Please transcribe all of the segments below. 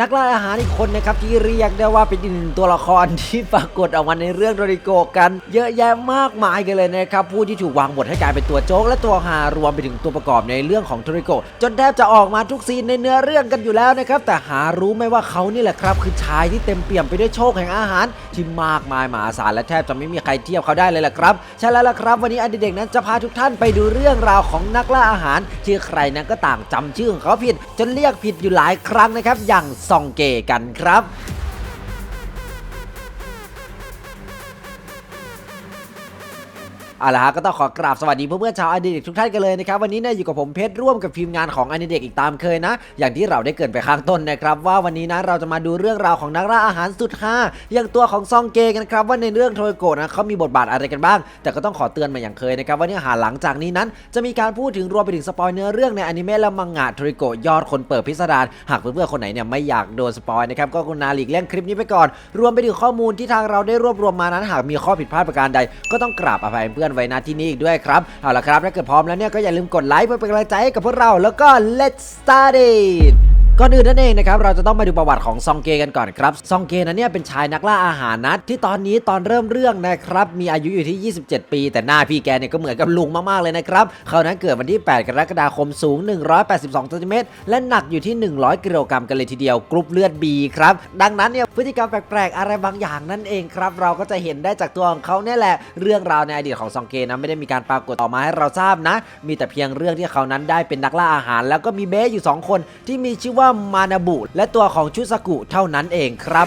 นักล่าอาหารอีกคนนะครับที่เรียกได้ว่าเป็นอีกหนึ่งตัวละครที่ปรากฏออกมาในเรื่องโดริโกกัน เยอะแยะมากมายกันเลยนะครับผู้ที่ถูกวางบทให้กลายเป็นตัวโจ๊กและตัวฮารวมไปถึงตัวประกอบในเรื่องของโดริโกจนแทบจะออกมาทุกซีนในเนื้อเรื่องกันอยู่แล้วนะครับแต่หารู้ไหมว่าเขานี่แหละครับ คือชายที่เต็มเปี่ยมไปด้วยโชคแห่งอาหาร ที่มากมายมหาศาลและแทบจะไม่มีใครเทียบเขาได้เลยล่ะครับใช่แล้วล่ะครับ วันนี้อดีเด็กนั้นจะพาทุกท่านไปดูเรื่องราวของนักล่าอาหารที่ใครนั้นก็ต่างจำชื่อของเขาผิดจนเรียกผิดอยู่หลายครั้งนะครับอย่างซองเกกันครับ เอาละฮะก็ต้องขอกราบสวัสดีเพื่อนๆชาวอดีเด็กทุกท่านกันเลยนะครับวันนี้เนี่ยอยู่กับผมเพชรร่วมกับทีมงานของอดีเด็กอีกตามเคยนะ อย่างที่เราได้เกินไปข้างต้นนะครับว่าวันนี้นะเราจะมาดูเรื่องราวของนักล่าอาหารสุดฮาอย่างตัวของซองเกกันครับว่าในเรื่องโทโกะนะเขามีบทบาทอะไรกันบ้าง แต่ก็ต้องขอเตือนมาอย่างเคยนะครับว่าเนื้อหาหลังจากนี้นั้น จะมีการพูดถึงรวมไปถึงสปอยเนื้อเรื่องในอนิเมะและมังงะโทโกะยอดคนเปิดพิสดารหากเพื่อนๆคนไหนเนี่ยไม่อยากโดนสปอยนะครับก็กรุณาหลีกเลี่ยงคลิปนี้ไปก่อน รวมไปถึงข้อมูลที่ทางเราได้รวบรวมมานั้นหากมีข้อผิดพลาดประการใด ก็ต้องกราบอภัยเพื่อนไว้ณที่นี้อีกด้วยครับเอาละครับถ้าเกิดพร้อมแล้วเนี่ยก็อย่าลืมกดไลค์เพื่อเป็นกำลังใจให้กับพวกเราแล้วก็ let's start it ก่อนอื่นนั่นเองนะครับเราจะต้องมาดูประวัติของซองเกกันก่อนครับซองเกนั้นเนี่ยเป็นชายนักล่าอาหารนะที่ตอนนี้ตอนเริ่มเรื่องนะครับมีอายุอยู่ที่ 27 ปี แต่หน้าพี่แกเนี่ยก็เหมือนกับลุงมากๆเลยนะครับเขานั้นเกิดวันที่ 8 กรกฎาคมสูง 182ซนติเมตรและหนักอยู่ที่ 100 กิโลกรัมกันเลยทีเดียวกรุ๊ปเลือด B ครับดังนั้นเนี่ยพฤติกรรมแปลกๆ อะไรบางอย่างนั่นเองครับเราก็จะเห็นได้จากตัวของเขาเนี่ยแหละ เรื่องราวในอดีตของซองเกนะไม่ได้มีการปรากฏออกมาให้เราทราบนะ มีแต่เพียงเรื่องที่เขานั้นได้เป็นนักล่าอาหาร แล้วก็มีเบสอยู่ 2 คนที่มีชื่อว่ามานาบุและตัวของชุสกุเท่านั้นเองครับ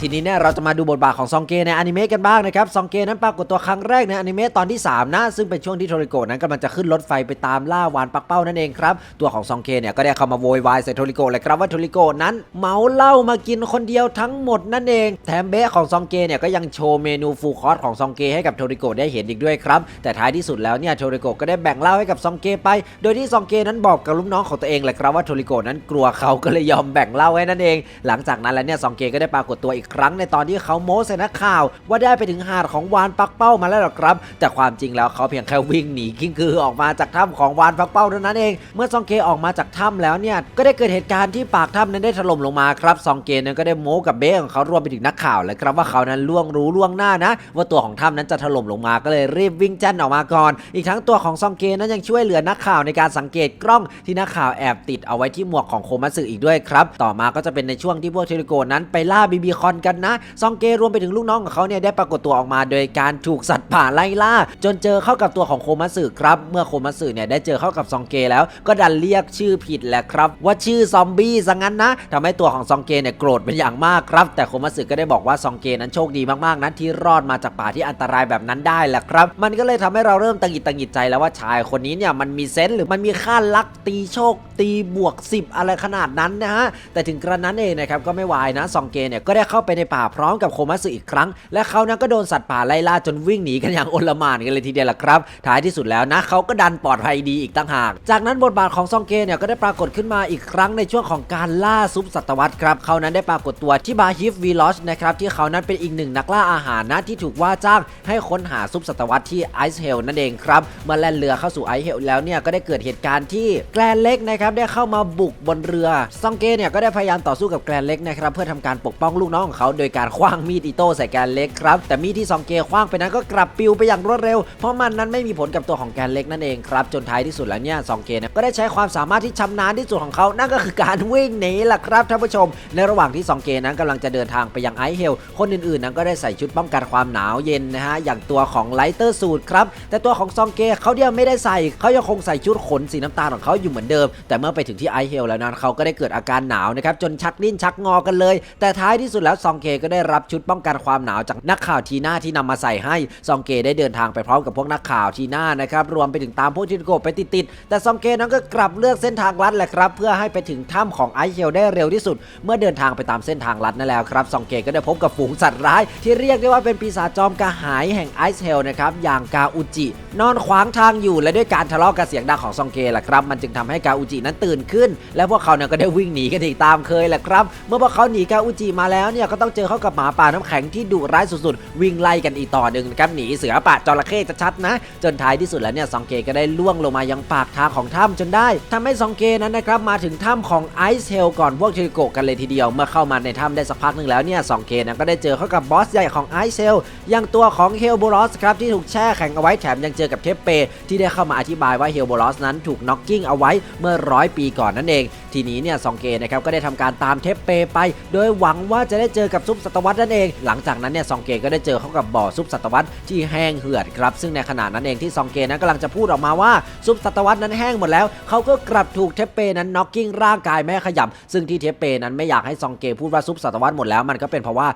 ทีนี้เนี่ยเราจะมาดูบทบาทของซองเกในอนิเมะกันบ้างนะครับซองเกนั้นปรากฏตัวครั้งแรกในอนิเมะตอนที่ 3 นะ ซึ่งเป็นช่วงที่โทริโกะนั้นกำลังจะขึ้นรถไฟไปตามล่าวานปักเป้านั่นเองครับ ตัวของซองเกเนี่ยก็ได้เข้ามาโวยวายใส่โทริโกะเลยครับว่าโทริโกะนั้นเมาเหล้ามากินคนเดียวทั้งหมดนั่นเอง แถมเบะของซองเกเนี่ยก็ยังโชว์เมนูฟูคอร์สของซองเกให้กับโทริโกะได้เห็นอีกด้วยครับแต่ท้ายที่สุดแล้วเนี่ยโทริโกะก็ไดด้แบ่งเล้าให้กับซองเกไป โดยที่ซองเกนั้นบอกกับลูกน้องของตัวเองแหละครับว่าโทริโกนั้นกลัวเขาก็เลยยอมแบ่งเล้าให้นั่นเอง หลังจากนั้นแล้วเนี่ยซองเกก็ได้ปรากฏตัวอีกครั้งในตอนที่เขาโม้ใส่นักข่าว ว่าได้ไปถึงหาดของวานปักเป้ามาแล้วหรอครับ แต่ความจริงแล้วเขาเพียงแค่วิ่งหนีกิ้งคือออกมาจากถ้ำของวานปักเป้าเท่านั้นเอง เมื่อซองเกออกมาจากถ้ำแล้วเนี่ยก็ได้เกิดเหตุการณ์ที่ปากถ้ำนั้นได้ถล่มลงมาครับซองเกนั้นก็ได้โม้กับเบ้ของเขารวมไปถึงนักข่าวเลยครับว่าเขานั้นล่วงรู้ล่วงหน้านะ ว่าตัวของถ้ำนั้นจะถล่มลงมาก็เลยรีบวิ่งแจ้นออกมาก่อน อีกทั้งตัวของซองเกนั้นยังช่วยเหลือนักข่าวในการสังเกตกล้องที่นักข่าวแอบติดเอาไว้ที่หมวกของโคมัสึอีกด้วยครับ ต่อมาก็จะเป็นในช่วงที่พวกเทริโกนั้นไปล่าบีบีคอนกันนะ ซองเกรวมไปถึงลูกน้องของเขาเนี่ยได้ปรากฏตัวออกมา โดยการถูกสัตว์ป่าไล่ล่า จนเจอเข้ากับตัวของโคมัสึครับ เมื่อโคมัสึเนี่ยได้เจอเข้ากับซองเกแล้วก็ดันเรียกชื่อผิดแหละครับ ว่าชื่อซอมบี้ซะงั้นนะทำให้ตัวของซองเกเนี่ยโกรธเป็นอย่างมากครับ แต่โคมัสึก็ได้บอกว่าซองเกนั้นโชคดีมากๆนั้นที่รอดมาจากป่าที่อันตรายแบบนั้นได้แหละครับ มันก็เลยทำให้เราเริ่มตังหิดตังหิดใจแล้วว่าชายคนนี้เนี่ยมันมีเซนส์หรือมันมีค่าลักตีโชคตีบวก 10 อะไรขนาดนั้นนะฮะ แต่ถึงกระนั้นเองนะครับก็ไม่วายนะซองเกเนี่ยก็ได้เข้าไปในป่าพร้อมกับโคมัสึอีกครั้ง และเขานั้นก็โดนสัตว์ป่าไล่ล่าจนวิ่งหนีกันอย่างโอลมานกันเลยทีเดียวละครับ ท้ายที่สุดแล้วนะเขาก็ดันปลอดภัยดีอีกต่างหาก จากนั้นบทบาทของซองเกเนี่ยก็ได้ปรากฏขึ้นมาอีกครั้งในช่วงของการล่าซุปสัตวรรษครับเขานั้นได้ปรากฏตัวที่บาฮิฟวีลอชนะครับที่เขานั้นเป็นอีกหนึ่งนักล่าอาหารนะที่ถูกว่าจ้างให้ค้นหาซุปสัตวรรษที่ไอซ์เฮลนั่นเองครับเมื่อแล่นเรือเข้าสู่ไอซ์เฮลแล้วเนี่ยก็ได้เกิดเหตุการณ์ที่แกลนเล็กนะครับได้เข้ามาบุกบนเรือซองเกเนี่ยก็ได้พยายามต่อสู้กับแกลนเล็กนะครับเพื่อทำการปกป้องลูกน้องของเขาโดยการคว้างมีดอิโต้ใส่แกลนเล็กครับแต่มีดที่ซองเกคว้างไปนั้นก็กลับปิวไปอย่างรวดเร็ว เพราะมันนั้นไม่มีผลกับตัวของแกลนเล็กนั่นเองครับจนท้ายที่สุดแล้วเนี่ยซองเกเนี่ยก็ได้ใช้ความสามารถที่ชำนาญที่สุดของเขานั่นก็คือการวิ่งหนีล่ะครับท่านผู้ชม ในระหว่างที่ซองเกนั้นกำลังจะเดินทางไปยังไอซ์เฮลคนอื่นๆนั้นก็ได้ใส่ชุดป้องกันความหนาวเย็นนะฮะอย่างตัวของไลเตอร์สูตรครับแต่ตัวของซองเกเขาเนี่ยไม่ได้ใส่เขายังคงใส่ชุดขนสีน้ำตาลของเขาอยู่เหมือนเดิม แต่เมื่อไปถึงที่ไอซ์เฮลแล้วนั้นเขาก็ได้เกิดอาการหนาวนะครับจนชักลิ้นชักงอกันเลย แต่ท้ายที่สุดแล้วซองเกก็ได้รับชุดป้องกันความหนาวจากนักข่าวทีน่าที่นำมาใส่ให้ซองเกได้เดินทางไปพร้อมกับพวกนักข่าวทีน่านะครับรวมไปถึงตามพวกที่โกไปติดๆแต่ซองเกนั้นก็กลับเลือกเส้นทางลัดแหละครับ เพื่อให้ไปถึงถ้ำของไอซ์เฮลได้เร็วที่สุด เมื่อเดินทางไปตามเส้นทางลัดนั่นแล้วครับซองเกก็ได้พบกับฝูงสัตว์ร้าย ที่เรียกได้ว่าเป็นปีศาจจอมกระหายแห่งไอซ์เฮลนะครับอย่างกาอุจิ นอนขวางทางอยู่และด้วยการทะเลาะกับเสียงดังของซองเกแหละครับมันจึงทำให้กาอุจินั้นตื่นขึ้น และพวกเขาเนี่ยก็ได้วิ่งหนีกันอีกตามเคยแหละครับ เมื่อพวกเขาหนีกาอุจิมาแล้วเนี่ยก็ต้องเจอเข้ากับหมาป่าน้ำแข็งที่ดุร้ายสุดๆ วิ่งไล่กันอีกต่อหนึ่งนะครับหนีเสือป่าจระเข้จะชัดนะ จนท้ายที่สุดแล้วเนี่ยซองเกก็ได้ล่วงลงมายังปากทางของถ้ำจนได้ทำให้ซองเกนั้นนะครับมาถึงถ้ำของไอซ์เฮลก่อนพวกเทริโกะกันเลยทีเดียวเมื่อเข้ามาในถ้ำได้สักพักหนึ่งแล้วเนี่ยซองเกนั้นก็ได้เจอเข้ากับบอสใหญ่ของไอซ์เฮลอย่างตัวของเฮลโบรอสครับที่ถูกแช่แข็งเอาไว้แถมยังเจอกับเทปเปที่ได้เข้ามาอธิบายว่าเฮลโบรอสนั้นถูกน็อกกิ้งเอาไว้เมื่อร้อยปีก่อนนั่นเอง ทีนี้เนี่ยซองเกนะครับก็ได้ทำการตามเทปเปไป โดยหวังว่าจะได้เจอกับซุปสัตวัตนั่นเอง หลังจากนั้นเนี่ยซองเกก็ได้เจอเข้ากับบ่อซุปสัตวัตที่แห้งเหือดครับ ซึ่งในขณะนั้นเองที่ซองเกนั้นกำลังจะพูดออกมาว่าซุปสัตวัตนั้นแห้งหมดแล้ว เขาก็กลับถูกเทปเปนั้นน็อกกิ้งร่างกายแม่ขยำซึ่งที่เทปเปนั้นไม่อยากให้ซองเกพูดว่าซุปสัตวัตหมดแล้วมันก็เป็นเพราะว่า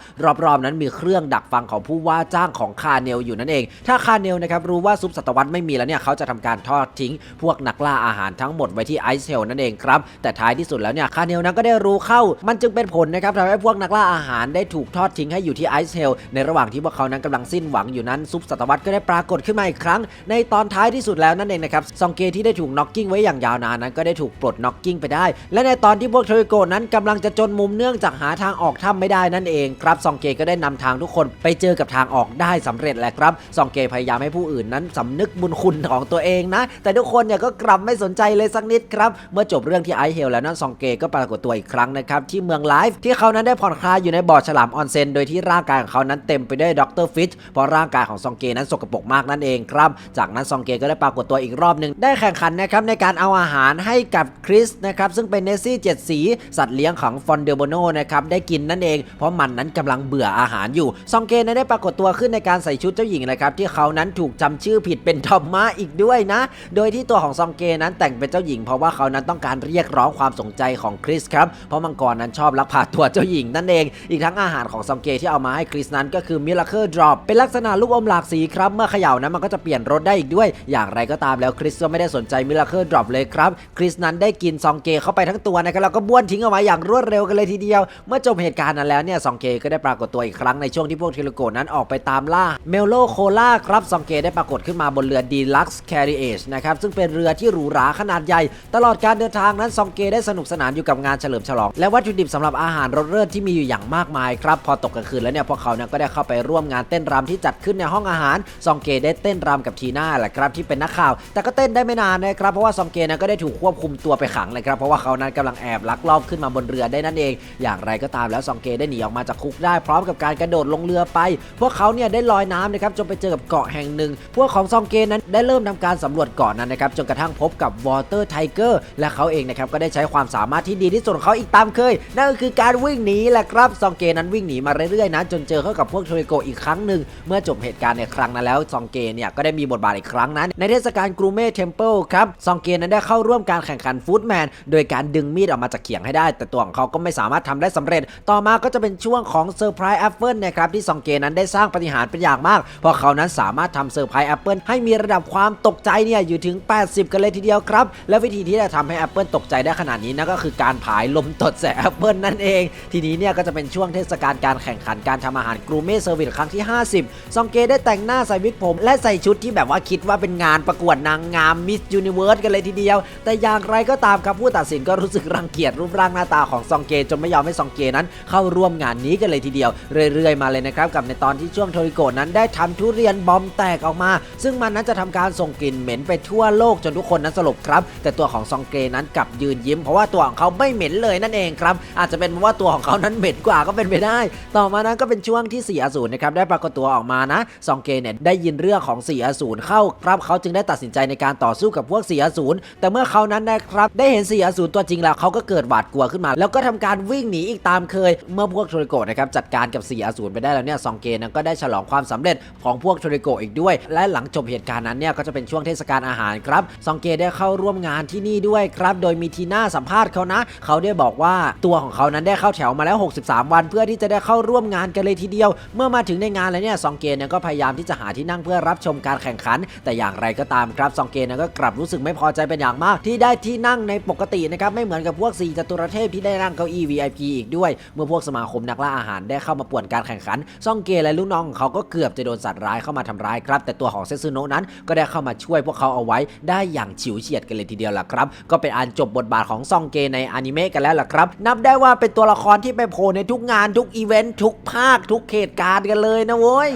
รอบๆ นั้นมีเครื่องดักฟังของผู้ว่าจ้างของคาเนลอยู่นั่นเอง ถ้าคาเนลนะครับรู้ว่าซุปสัตวัตไม่มีแล้วเนี่ยเขาจะทำการทอดทิ้ง พวกนักล่าอาหารทั้งหมดไว้ที่ไอซ์เฮลนั่นเองครับ แต่ท้ายที่สุดแล้วเนี่ยคาเนลนั้นก็ได้รู้เข้า มันจึงเป็นผลนะครับทำให้พวกนักล่าอาหารได้ถูกทอดทิ้งให้อยู่ที่ไอซ์เฮลในระหว่างที่พวกเขานั้นกำลังสิ้นหวังอยู่นั้นซุปสัตวัตก็ได้ปรากฏขึ้นมาอีกครั้ง ในตอนท้ายที่สุดแล้วนั่นเองนะครับซองเกที่ได้ถูกน็อกกิ้งไว้อย่างยาวนานนั้นก็ได้ถูกปลดน็อกกิ้งไปได้ และในตอนที่พวกเทโกนั้นกำลังจะจนมุมเนื่องจากหาทางออกถ้ำไม่ได้นั่นเองครับซองเกก็ได้นำทางทุกคนไปเจอกับทางออกได้สำเร็จแหละครับซองเกพยายามให้ผู้อื่นนั้นสำนึกบุญคุณของตัวเองนะ แต่ทุกคนเนี่ยก็กลับไม่สนใจเลยสักนิดครับ เมื่อจบเรื่องที่ไอซ์เฮลแล้วนั้นซองเกก็ปรากฏตัวอีกครั้งนะครับที่เมืองไลฟ์ที่เขานั้นได้ผ่อนคลายอยู่ในบ่อฉลามออนเซนโดยที่ร่างกายของเขานั้นเต็มไปด้วยด็อกเตอร์ฟิตเพราะร่างกายของซองเกนั้นสกปรกมากนั่นเองครับ จากนั้นซองเกก็ได้ปรากฏตัวอีกรอบหนึ่งได้แข่งขันนะครับในการเอาอาหารให้กับคริสนะครับซึ่งเป็นเนสซี่เจ็ดสีสัตว์เลี้ยงของฟอนเดลโบโนนะครับได้กินนั่นเอง เพราะมันนั้นกำลังเบื่ออาหารอยู่ซองเกนั้นได้ปรากฏตัวขึ้นในการใส่ชุดเจ้าหญิงนะครับที่เขานั้นถูกจำชื่อผิดเป็นทอมมาอีกด้วยนะ โดยที่ตัวของซองเกนั้นแต่งเป็นเจ้าหญิงเพราะว่าเขานั้นต้องการเรียกร้องความสนใจของคริสครับ เพราะมังกรนั้นชอบลักพาตัวเจ้าหญิงนั่นเอง อีกทั้งอาหารของซองเกที่เอามาให้คริสนั้นก็คือมิราเคิลดรอปเป็นลักษณะลูกอมหลากสีครับ เมื่อเขย่านั้นมันก็จะเปลี่ยนรสได้อีกด้วย อย่างไรก็ตามแล้วคริสก็ไม่ได้สนใจมิราเคิลดรอปเลยครับ คริสนั้นได้กินซองเกเข้าไปทั้งตัวนะครับแล้วก็บ้วนทิ้งเอาไว้อย่างรวดเร็วกันเลยทีเดียว เมื่อจบเหตุการณ์นั้นแล้วเนี่ยซองเกก็ได้ปรากฏตัวอีกครั้งในช่วงที่พวกเทเลโกนั้นออกไปตามล่าเมลโลโคล่าครับซองเกได้ปรากฏขึ้นมาบนเรือดีลักซ์แคริเอชนะครับ ซึ่งเป็นเรือที่หรูหราขนาดใหญ่ ตลอดการเดินทางนั้นซองเกได้สนุกสนานอยู่กับงานเฉลิมฉลอง และวัตถุดิบสำหรับอาหารรสเลิศที่มีอยู่อย่างมากมายครับ พอตกกลางคืนแล้วเนี่ยพวกเขาเนี่ยก็ได้เข้าไปร่วมงานเต้นรำที่จัดขึ้นในห้องอาหารซองเกได้เต้นรำกับทีน่าแหละครับที่เป็นนักข่าว แต่ก็เต้นได้ไม่นานนะครับเพราะว่าซองเกนั้นก็ได้ถูกควบคุมตัวไปขังเลยครับเพราะว่าเขานั้นกำลังแอบลักลอบขึ้นมาบนเรือได้นั่นเอง อย่างไรก็ตามแล้วซองเกได้หนีออกมาจากคุกได้พร้อมกับการกระโดดลงเรือไป พวกเขาเนี่ยได้ลอยน้ำนะครับจนไปเจอกับเกาะแห่งหนึ่ง พวกของซองเกนั้นได้เริ่มทำการสำรวจเกาะนั้นนะครับจนกระทั่งพบกับวอเตอร์ไทเกอร์และเขาเองนะครับก็ได้ใช้ความสามารถที่ดีที่สุดของเขาอีกตามเคย นั่นก็คือการวิ่งหนีแหละครับซองเกนั้นวิ่งหนีมาเรื่อยๆนะจนเจอเข้ากับพวกโทริโกอีกครั้งหนึ่งเมื่อจบเหตุการณ์ในครั้งนั้นแล้วซองเกเนี่ยก็ได้มีบทบาทอีกครั้งนั้นในเทศกาลกรูเม่เทมเพิลครับซองเกนั้นได้เข้าร่วมการแข่งขันฟู้ดแมนโดยการดึงมีดออกมาจากเขียงให้ได้ แต่ตัวของเขาก็ไม่สามารถทำได้สำเร็จ ต่อมาก็จะเป็นช่วงของเซอร์ไพรส์แอปเปิลนะครับที่ซองเกนั้นได้สร้างปฏิหารเป็นอย่างมากเพราะเขานั้นสามารถทำเซอร์ไพรส์แอปเปิลให้มีระดับความตกใจเนี่ยอยู่ถึง 80 กันเลยทีเดียวครับ และวิธีที่จะทำให้แอปเปิลตกใจได้ขนาดนี้นั่นก็คือการผายลมตดใส่แอปเปิลนั่นเอง ทีนี้เนี่ยก็จะเป็นช่วงเทศกาลการแข่งขันการทำอาหารกรูเม่เซอร์วิสครั้งที่ 50 ซองเกได้แต่งหน้าใส่วิกผม และใส่ชุดที่แบบว่าคิดว่าเป็นงานประกวดนางงามมิสยูนิเวิร์สกันเลยทีเดียว แต่อย่างไรก็ตามครับผู้ตัดสินก็รู้สึกรังเกียจรูปร่างหน้าตาของซองเกจนไม่ยอมให้ซองเกนั้น เข้าร่วมงานนี้กันเลยทีเดียว เรื่อยๆ มาเลยนะครับกับในตอนที่ช่วงโทริโกนั้นได้ทำทุเรียนบอมแตกออกมา ซึ่งมันนั้นจะทำการส่งกลิ่นเหม็นไปทั่วโลกจนทุกคนนั้นสลบครับ แต่ตัวของซองเกนั้นกลับยืนยิ้ม เพราะว่าตัวของเขาไม่เหม็นเลยนั่นเองครับ อาจจะเป็นเพราะว่าตัวของเขานั้นเหม็นกว่าก็เป็นไปได้ ต่อมานั้นก็เป็นช่วงที่สี่อสูรนะครับได้ปรากฏตัวออกมานะซองเกเนี่ยได้ยินเรื่องของสี่อสูรเข้าครับเขาจึงได้ตัดสินใจในการต่อสู้กับพวกสี่อสูรแต่เมื่อเขานั้นนะครับได้เห็นสี่อสูรตัวจริงแล้วเขาก็เกิดหวาดกลัวขึ้นมา แล้วก็ทำการวิ่งหนีอีกตามเคย เมื่อพวกโทริโกะนะครับจัดการกับสี่อสูรไปได้แล้วเนี่ยซองเกนั้นก็ได้ฉลองความสำเร็จของพวกโทริโกอีกด้วย และหลังจบเหตุการณ์นั้นเนี่ยก็จะเป็นช่วงเทศกาลอาหารครับซองเกได้เข้าร่วมงานที่นี่ด้วยครับ โดยมีทีน่าสัมภาษณ์เขานะ เขาได้บอกว่าตัวของเขานั้นได้เข้าแถวมาแล้ว 63 วัน เพื่อที่จะได้เข้าร่วมงานกันเลยทีเดียว เมื่อมาถึงในงานแล้วเนี่ยซองเกเนี่ยก็พยายามที่จะหาที่นั่งเพื่อรับชมการแข่งขัน แต่อย่างไรก็ตามครับซองเกเนี่ยก็กลับรู้สึกไม่พอใจเป็นอย่างมาก ที่ได้ที่นั่งในปกตินะครับไม่เหมือนกับพวกสี่จตุรเทพที่ได้นั่งเก้าอี้ VIP อีกด้วย เมื่อพวกสมาคมนักล่าอาหารได้เข้ามาป่วนการแข่งขันซองเกและลูกน้องของเขาก็เกือบจะโดนสัตว์ร้ายเข้ามาทำร้ายครับ แต่ตัวของเซซึโนะนั้นก็ได้เข้ามาช่วยพวกเขาเอาไว้ได้อย่างฉิวเฉียดกันเลยทีเดียวล่ะครับ ก็เป็นอันจบบทบาทของซองเกในอนิเมะกันแล้วล่ะครับ นับได้ว่าเป็นตัวละครที่ไปโผล่ในทุก งานทุกอีเวนต์ทุกภาคทุกเหตุการณ์กันเลยนะเว้ย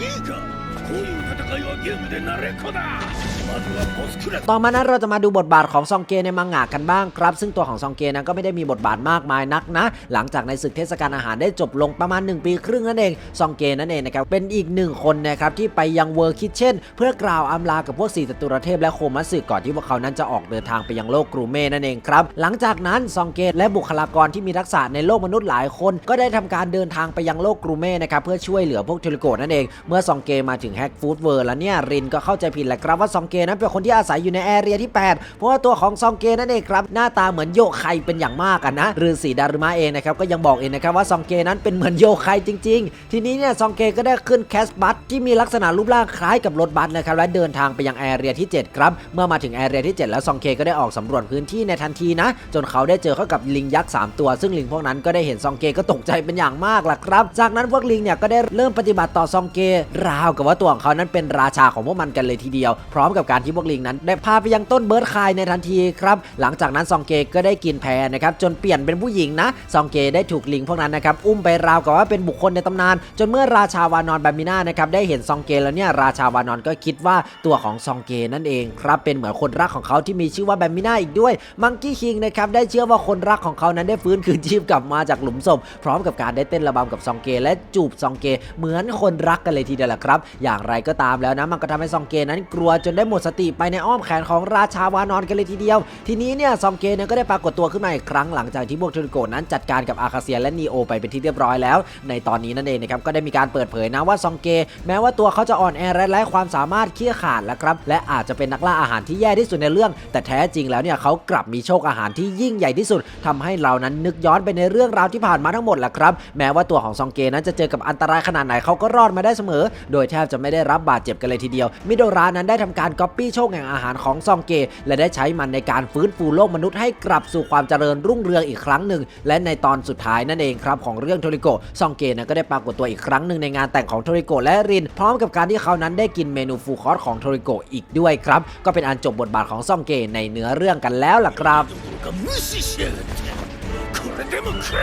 いいかこういう戦いはゲームで慣れっこだまずはボスクラス ต่อมานั้นเราจะมาดูบทบาทของซองเกในมังงะกันบ้างครับ ซึ่งตัวของซองเกนั้นก็ไม่ได้มีบทบาทมากมายนักนะ หลังจากในศึกเทศกาลอาหารได้จบลงประมาณ 1 ปีครึ่งนั่นเอง ซองเกนั่นเองนะครับ เป็นอีกหนึ่งคนนะครับที่ไปยังเวอร์คิทเช่น เพื่อกล่าวอำลากับพวกสี่จตุรเทพและโคมัสึก่อนที่พวกเขานั้นจะออกเดินทางไปยังโลกกรูเม่นั่นเองครับ หลังจากนั้นซองเกและบุคลากรที่มีทักษะในโลกมนุษย์หลายคน ก็ได้ทำการเดินทางไปยังโลกกรูเม่นะครับเพื่อช่วยเหลือพวกเทเลโกนั่นเอง เมื่อซองเกมาถึงแฮกฟูดเวิร์แล้วเนี่ยรินก็เข้าใจผิดแหละครับว่าซองเกนั้นเป็นคนที่อาศัยอยู่ในแอเรียที่ 8 เพราะว่าตัวของซองเกนั่นเองครับ หน้าตาเหมือนโยไคเป็นอย่างมากอะนะฤาษีดารุมะเองนะครับก็ยังบอกเองนะครับว่าซองเกนั้นเป็นเหมือนโยไคจริง ๆ ทีนี้เนี่ยซองเกก็ได้ขึ้นแคสบัสที่มีลักษณะรูปร่างคล้ายกับรถบัสนะครับและเดินทางไปยังแอเรียที่ 7 ครับ เมื่อมาถึงแอเรียที่ 7 แล้วซองเคก็ได้ออกสำรวจพื้นที่ในทันทีนะ จนเขาได้เจอเข้ากับลิงยักษ์ 3 ตัว ซึ่งลิงพวกนั้นก็ได้เห็นซองเกก็ตกใจเป็นอย่างมากล่ะครับ จากนั้นพวกลิงเนี่ยก็ได้เริ่มปฏิบัติต่อซองเกราวกับว่าตัวของเขานั้นเป็นราชาของพวกมันกันเลยทีเดียว พร้อมกับการที่พวกลิงนั้น ได้พาไปยังต้นเบิร์ดคายในทันทีครับหลังจากนั้นซองเกก็ได้กินแพรนะครับจนเปลี่ยนเป็นผู้หญิงนะซองเกได้ถูกลิงพวกนั้นนะครับอุ้มไปราวกับว่าเป็นบุคคลในตำนาน จนเมื่อราชาวานอนบามิน่านะครับได้เห็นซองเกแล้วเนี่ยราชาวานอนก็คิดว่าตัวของซองเกนั่นเองครับเป็นเหมือนคนรักของเขาที่มีชื่อว่าแบมมิน่าอีกด้วยมังกี้คิงนะครับได้เชื่อว่าคนรักของเขานั้นได้ฟื้นคืนชีพกลับมาจากหลุมศพ พร้อมกับการได้เต้นระบำกับซองเกและจูบซองเกเหมือนคนรักกันเลยทีเดียวแหละครับ อย่างไรก็ตามแล้วนะมันก็ทำให้ซองเกนั้นกลัวจนได้หมดสติไปในอ้อมแขนของราชาวานอนกันเลยทีเดียว ทีนี้เนี่ยซองเกเนี่ยก็ได้ปรากฏตัวขึ้นมาอีกครั้งหลังจากที่พวกทริโกนั้นจัดการกับอาคาเซียและนีโอไปเป็นที่เรียบร้อยแล้ว ในตอนนี้นั่นเองนะครับก็ได้มีการเปิดเผยนะว่าซองเก แม้ว่าตัวเขาจะอ่อนแอและไร้ความสามารถเคี้ยขาดแล้วครับและอาจจะเป็นนักล่าอาหารที่แย่ที่สุดในเรื่อง แต่แท้จริงแล้วเนี่ยเขากลับมีโชคอาหารที่ยิ่งใหญ่ที่สุดทำให้เรานั้นนึกย้อนไปในเรื่องราวที่ผ่านมาทั้งหมดแหละครับ แม้ว่าตัวของซองเกนั้นจะเจอกับอันตรายขนาดไหนเขาก็รอดมาได้เสมอ โดยแทบจะไม่ได้รับบาดเจ็บกันเลยทีเดียวมิโดรานั้นได้ทำการก๊อปปี้โชคแห่งอาหารของซองเก และได้ใช้มันในการฟื้นฟูโลกมนุษย์ให้กลับสู่ความเจริญรุ่งเรืองอีกครั้งหนึ่ง และในตอนสุดท้ายนั่นเองครับของเรื่องโทริโกะซองเกนั้นก็ได้ปรากฏตัวอีกครั้งหนึ่งในงานแต่งของโทริโกะและริน พร้อมกับการที่เขานั้นได้กินเมนูฟูลคอร์สของโทริโกะอีกด้วยครับก็เป็นอันจบบทบาทของซองเกในเนื้อเรื่องกันแล้วล่ะครับ どころか無視しやがってこれでも食ら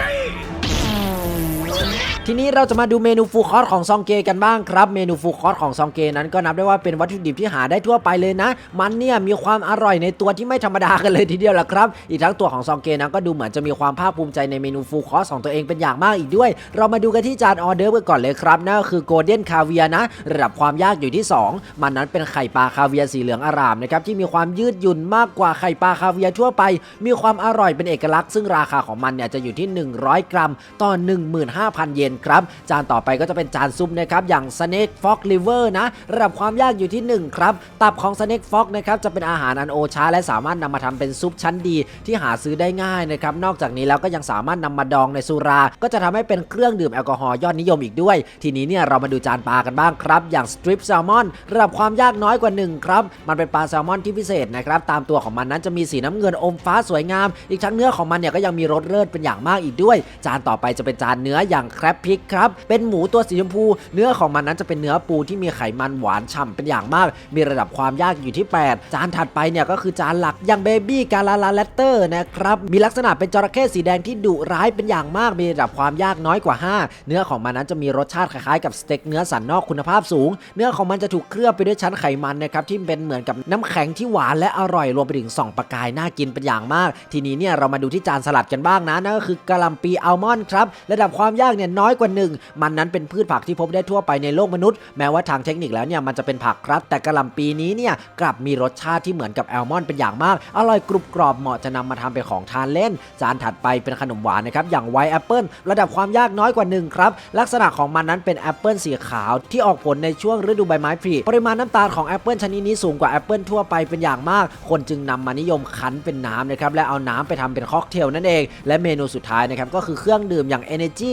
え ทีนี้เราจะมาดูเมนูฟูคอร์สของซองเกกันบ้างครับ เมนูฟูคอร์สของซองเกนั้นก็นับได้ว่าเป็นวัตถุดิบที่หาได้ทั่วไปเลยนะ มันเนี่ยมีความอร่อยในตัวที่ไม่ธรรมดากันเลยทีเดียวแหละครับ อีกทั้งตัวของซองเกนั้นก็ดูเหมือนจะมีความภาคภูมิใจในเมนูฟูคอร์สของตัวเองเป็นอย่างมากอีกด้วย เรามาดูกันที่จานออเดอร์กันก่อนเลยครับนั่นก็คือโกลเด้นคาเวียนะระดับความยากอยู่ที่ 2 มันนั้นเป็นไข่ปลาคาเวียสีเหลืองอารามนะครับที่มีความยืดหยุ่นมากกว่าไข่ปลาคาเวียทั่วไป มีความอร่อยเป็นเอกลักษณ์ซึ่งราคาของมันเนี่ยจะอยู่ที่ 100 กรัมต่อ15,000 เยนครับ จานต่อไปก็จะเป็นจานซุปนะครับอย่าง Snake Fox Liver นะ ระดับความยากอยู่ที่ 1 ครับ ตับของ Snake Fox นะครับจะเป็นอาหารอันโอชาและสามารถนำมาทำเป็นซุปชั้นดีที่หาซื้อได้ง่ายนะครับ นอกจากนี้แล้วก็ยังสามารถนำมาดองในสุรา ก็จะทำให้เป็นเครื่องดื่มแอลกอฮอล์ยอดนิยมอีกด้วย ทีนี้เนี่ยเรามาดูจานปลากันบ้างครับ อย่าง Strip Salmon ระดับความยากน้อยกว่า 1 ครับ มันเป็นปลาแซลมอนที่พิเศษนะครับตามตัวของมันนั้นจะมีสีน้ำเงินอมฟ้าสวยงาม อีกทั้งเนื้อของมันเนี่ยก็ยังมีรสเลิศเป็นอย่างมากอีกด้วย จานต่อไปจะเป็นจานเนื้ออย่างแครปพิกครับ เป็นหมูตัวสีชมพู เนื้อของมันนั้นจะเป็นเนื้อปูที่มีไขมันหวานฉ่ำเป็นอย่างมาก มีระดับความยากอยู่ที่ 8 จานถัดไปเนี่ยก็คือจานหลักอย่างเบบี้กาลาลาเลตเตอร์นะครับ มีลักษณะเป็นจระเข้สีแดงที่ดุร้ายเป็นอย่างมาก มีระดับความยากน้อยกว่า 5 เนื้อของมันนั้นจะมีรสชาติคล้ายๆกับสเต็กเนื้อสันนอกคุณภาพสูง เนื้อของมันจะถูกเคลือบไปด้วยชั้นไขมันนะครับที่เป็นเหมือนกับน้ำแข็งที่หวานและอร่อยรวมไปถึงส่องประกายน่ากินเป็นอย่างมาก ทีนี้เนี่ยเรามาดูที่จานสลัดกันบ้างนะนั่นก็คือกะหล่ำปีอัลมอนด์ครับระดับความยากเนี่ยน้อยกว่า 1 มันนั้นเป็นพืชผักที่พบได้ทั่วไปในโลกมนุษย์ แม้ว่าทางเทคนิคแล้วเนี่ยมันจะเป็นผักครับ แต่กระหล่ำปีนี้เนี่ยกลับมีรสชาติที่เหมือนกับแอลมอนด์เป็นอย่างมาก อร่อยกรุบกรอบเหมาะจะนำมาทำเป็นของทานเล่น จานถัดไปเป็นขนมหวานนะครับอย่างไวแอปเปิลระดับความยากน้อยกว่า1ครับลักษณะของมันนั้นเป็นแอปเปิลสีขาวที่ออกผลในช่วงฤดูใบไม้ผลิปริมาณน้ำตาลของแอปเปิลชนิดนี้สูงกว่าแอปเปิลทั่วไปเป็นอย่างมาก คนจึงนำมานิยมคั้นเป็นน้ำนะครับและเอาน้ำไปทำเป็นค็อกเทลนั่นเอง และเมนูสุดท้ายนะครับก็คือเครื่องดื่มอย่าง Energy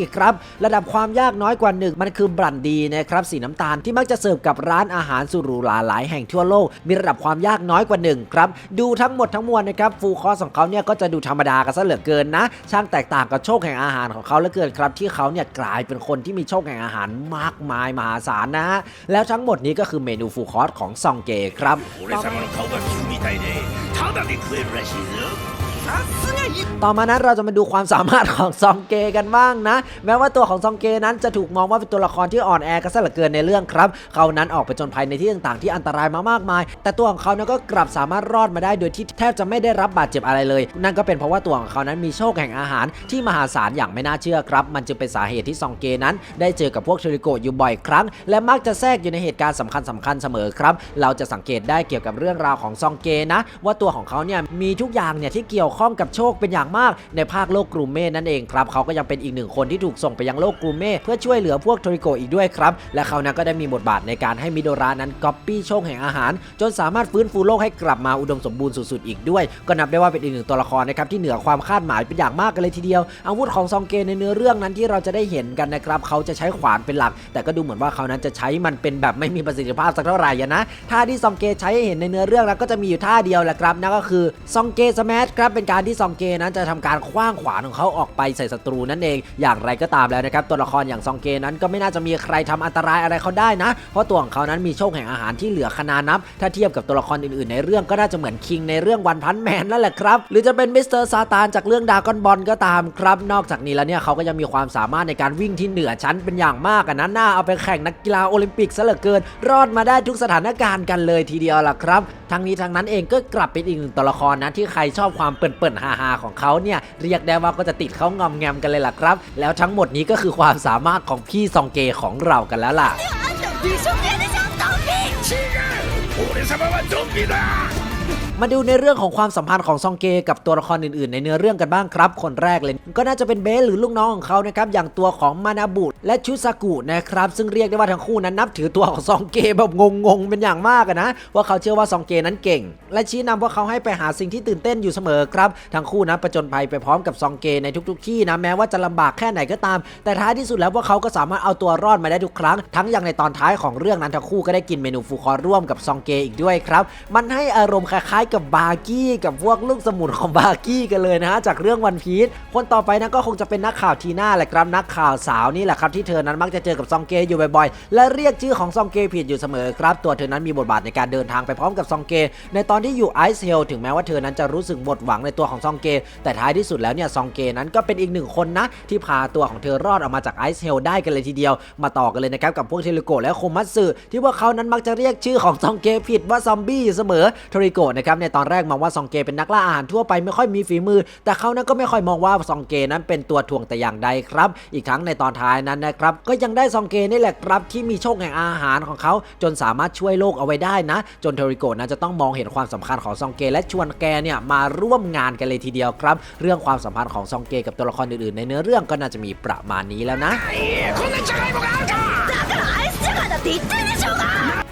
Hennessy ครับ ระดับความยากน้อยกว่า1มันคือบรันดีนะครับสีน้ำตาลที่มักจะเสิร์ฟกับร้านอาหารสุหรูหราหลายแห่งทั่วโลก มีระดับความยากน้อยกว่า1ครับดูทั้งหมดทั้งมวลนะครับฟูคอสของเขาเนี่ยก็จะดูธรรมดากันซะเหลือเกินนะ ช่างแตกต่างกับโชคแห่งอาหารของเขาเหลือเกินครับ ที่เขาเนี่ยกลายเป็นคนที่มีโชคแห่งอาหารมากมายมหาศาลนะแล้วทั้งหมดนี้ก็คือเมนูฟูคอสของซองเกครับ ต่อมานั้นเราจะมาดูความสามารถของซองเกกันบ้างนะ แม้ว่าตัวของซองเกนั้นจะถูกมองว่าเป็นตัวละครที่อ่อนแอกันซะเหลือเกินในเรื่องครับ เขานั้นออกไปจนภัยในที่ต่างๆที่อันตรายมามากมาย แต่ตัวของเขานั้นก็กลับสามารถรอดมาได้โดยที่แทบจะไม่ได้รับบาดเจ็บอะไรเลย นั่นก็เป็นเพราะว่าตัวของเขานั้นมีโชคแห่งอาหารที่มหาศาลอย่างไม่น่าเชื่อครับ มันจึงเป็นสาเหตุที่ซองเกนั้น ได้เจอกับพวกเทริโกอยู่บ่อยครั้ง และมักจะแทรกอยู่ในเหตุการณ์สำคัญสำคัญเสมอครับ เราจะสังเกตได้เกี่ยวกับเรื่องราวของซองเกนะ ว่าตัวของเขาเนี่ยมีทุกอย่างเนี่ยที่เกี่ยวข้องกับโชคเป็นอย่างมาก ในภาคโลกกรูเม่นั่นเองครับเขาก็ยังเป็นอีกหนึ่งคนที่ถูกส่งไปยังโลกกรูเม่เพื่อช่วยเหลือพวกโทริโกอีกด้วยครับและเขานั้นก็ได้มีบทบาทในการให้มิโดรานั้นก๊อปปี้โชคแห่งอาหาร จนสามารถฟื้นฟูโลกให้กลับมาอุดมสมบูรณ์สุดๆอีกด้วย ก็นับได้ว่าเป็นอีกหนึ่งตัวละครนะครับที่เหนือความคาดหมายเป็นอย่างมากกันเลยทีเดียว อาวุธของซองเกในเนื้อเรื่องนั้นที่เราจะได้เห็นกันนะครับเขาจะใช้ขวานเป็นหลัก แต่ก็ดูเหมือนว่าเขานั้นจะใช้มันเป็นแบบไม่มีประสิทธิภาพสักเท่าไหร่นะท่าที่ซองเกใช้เห็นในเนื้อเรื่องแล้วก็จะมีอยู่ท่าเดียวแหละครับนั่นก็คือซองเกสแมชครับเป็นการที่ซองเกนั้นจะทำการคว้างขวานของเขาออกไปใส่ศัตรูนั่นเอง อย่างไรก็ตามแล้วนะครับตัวละครอย่างซองเกนั้นก็ไม่น่าจะมีใครทำอันตรายอะไรเขาได้นะ เพราะตัวของเขานั้นมีโชคแห่งอาหารที่เหลือขนานับ ถ้าเทียบกับตัวละครอื่นๆ ในเรื่องก็น่าจะเหมือนคิงในเรื่องวันพันแมนนั่นแหละครับ หรือจะเป็นมิสเตอร์ซาตานจากเรื่องดากอนบอลก็ตามครับ นอกจากนี้แล้วเนี่ยเขาก็ยังมีความสามารถในการวิ่งที่เหนือชั้นเป็นอย่างมากอะนะน่าเอาไปแข่งนักกีฬาโอลิมปิกซะเหลือเกิน รอดมาได้ทุกสถานการณ์กันเลยทีเดียวล่ะครับ ทั้งนี้ทั้งนั้นเองก็กลับเป็นอีกหนึ่งตัวละครนะที่ใครชอบความเปินๆฮาๆของเขาเนี่ยเรียกได้ว่าก็จะติดเขางอมแงมกันเลยล่ะครับ แล้วทั้งหมดนี้ก็คือความสามารถของพี่ซองเกของเรากันแล้วล่ะ 違う俺様はゾンビだ มาดูในเรื่องของความสัมพันธ์ของซองเกกับตัวละครอื่นๆ ในเนื้อเรื่องกันบ้างครับ คนแรกเลย ก็น่าจะเป็นเบสหรือลูกน้องของเขานะครับอย่างตัวของมานาบุและชุซากุนะครับซึ่งเรียกได้ว่าทั้งคู่นั้นนับถือตัวของซองเกแบบงงๆเป็นอย่างมากนะว่าเขาเชื่อว่าซองเกนั้นเก่ง และชี้นำพวกเขาให้ไปหาสิ่งที่ตื่นเต้นอยู่เสมอครับทั้งคู่นั้นประจนภัยไปพร้อมกับซองเกในทุก ๆ ที่นะแม้ว่าจะลำบากแค่ไหนก็ตาม แต่ท้ายที่สุดแล้วพวกเขาก็สามารถเอาตัวรอดมาได้ทุกครั้ง ทั้งอย่างในตอนท้ายของเรื่องนั้นทั้งคู่ก็ได้กินเมนูฟูคอร์ร่วมกับซองเกอีกด้วยครับมันให้อารมณ์คล้ายกับบาร์กี้กับพวกลูกสมุนของบาร์กี้กันเลยนะฮะจากเรื่องวันพีชคนต่อไปนั้นก็คงจะเป็นนักข่าวทีน่าแหละครับนักข่าวสาวนี่แหละครับที่เธอนั้นมักจะเจอกับซองเกอยู่บ่อยๆ และเรียกชื่อของซองเกผิดอยู่เสมอครับ ตัวเธอนั้นมีบทบาทในการเดินทางไปพร้อมกับซองเก ในตอนที่อยู่ไอซ์เฮลถึงแม้ว่าเธอนั้นจะรู้สึกหมดหวังในตัวของซองเก แต่ท้ายที่สุดแล้วเนี่ยซองเกนั้นก็เป็นอีกหนึ่งคนนะที่พาตัวของเธอรอดออกมาจากไอซ์เฮลได้กันเลยทีเดียว มาต่อกันเลยนะครับกับพวกเทริโกะและโคมัตสึที่พวกเขานั้นมักจะเรียกชื่อของซองเกผิดว่าซอมบี้อยู่เสมอเทริโกนะครับในตอนแรกมองว่าซองเกเป็นนักล่าอาหารทั่วไปไม่ค่อยมีฝีมือ แต่เขานั้นก็ไม่ค่อยมองว่าซองเกนั้นเป็นตัวถ่วงแต่อย่างใดครับ อีกครั้งในตอนท้ายนั้นนะครับก็ยังได้ซองเกนี่แหละครับที่มีโชคแห่งอาหารของเขาจนสามารถช่วยโลกเอาไว้ได้นะ จนเทริโกะนั้นจะต้องมองเห็นความสำคัญของซองเกและชวนแกเนี่ยมาร่วมงานกันเลยทีเดียวครับ เรื่องความสัมพันธ์ของซองเกกับตัวละครอื่นๆ ในเนื้อเรื่องก็น่าจะมีประมาณนี้แล้วนะ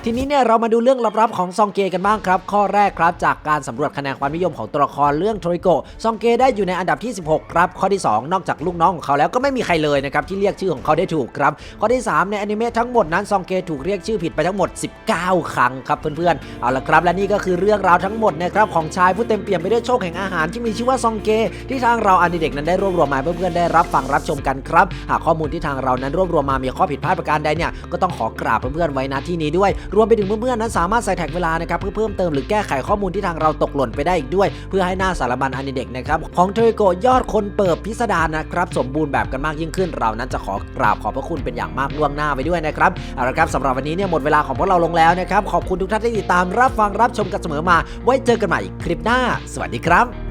ทีนี้เนี่ยเรามาดูเรื่องลับๆของซองเกกันบ้างครับ ข้อแรกครับจากการสำรวจคะแนนความนิยมของตัวละครเรื่องโทริโกะซองเกได้อยู่ในอันดับที่ 16 ครับ ข้อที่ 2 นอกจากลูกน้องของเขาแล้วก็ไม่มีใครเลยนะครับที่เรียกชื่อของเขาได้ถูกครับ ข้อที่ 3 ในอนิเมะทั้งหมดนั้นซองเกถูกเรียกชื่อผิดไปทั้งหมด 19 ครั้งครับเพื่อนๆ เอาละครับ และนี่ก็คือเรื่องราวทั้งหมดนะครับของชายผู้เต็มเปี่ยมไปด้วยโชคแห่งอาหารที่มีชื่อว่าซองเกที่ทางเราอันดีเด็กนั้นได้รวบรวมมาเพื่อนๆได้รับฟังรับชมกันครับ หากข้อมูลที่ทางเรานั้นรวบรวมมามีข้อผิดพลาดประการใดเนี่ยก็ต้องขอกราบเพื่อนๆไว้ณที่นี้ด้วยรวมไปถึงเพื่อนๆนั้นสามารถใส่แท็กเวลานะครับเพื่อเพิ่มเติมหรือแก้ไขข้อมูลที่ทางเราตกหล่นไปได้อีกด้วย เพื่อให้หน้าสารบัญอันดีเด็กนะครับของเทริโกยอดคนเปิดพิสดารนะครับสมบูรณ์แบบกันมากยิ่งขึ้น เรานั้นจะขอกราบขอบพระคุณเป็นอย่างมากล่วงหน้าไปด้วยนะครับเอาละครับสำหรับวันนี้เนี่ยหมดเวลาของพวกเราลงแล้วนะครับขอบคุณทุกท่านที่ติดตามรับฟังรับชมกันเสมอมา ไว้เจอกันใหม่คลิปหน้า สวัสดีครับ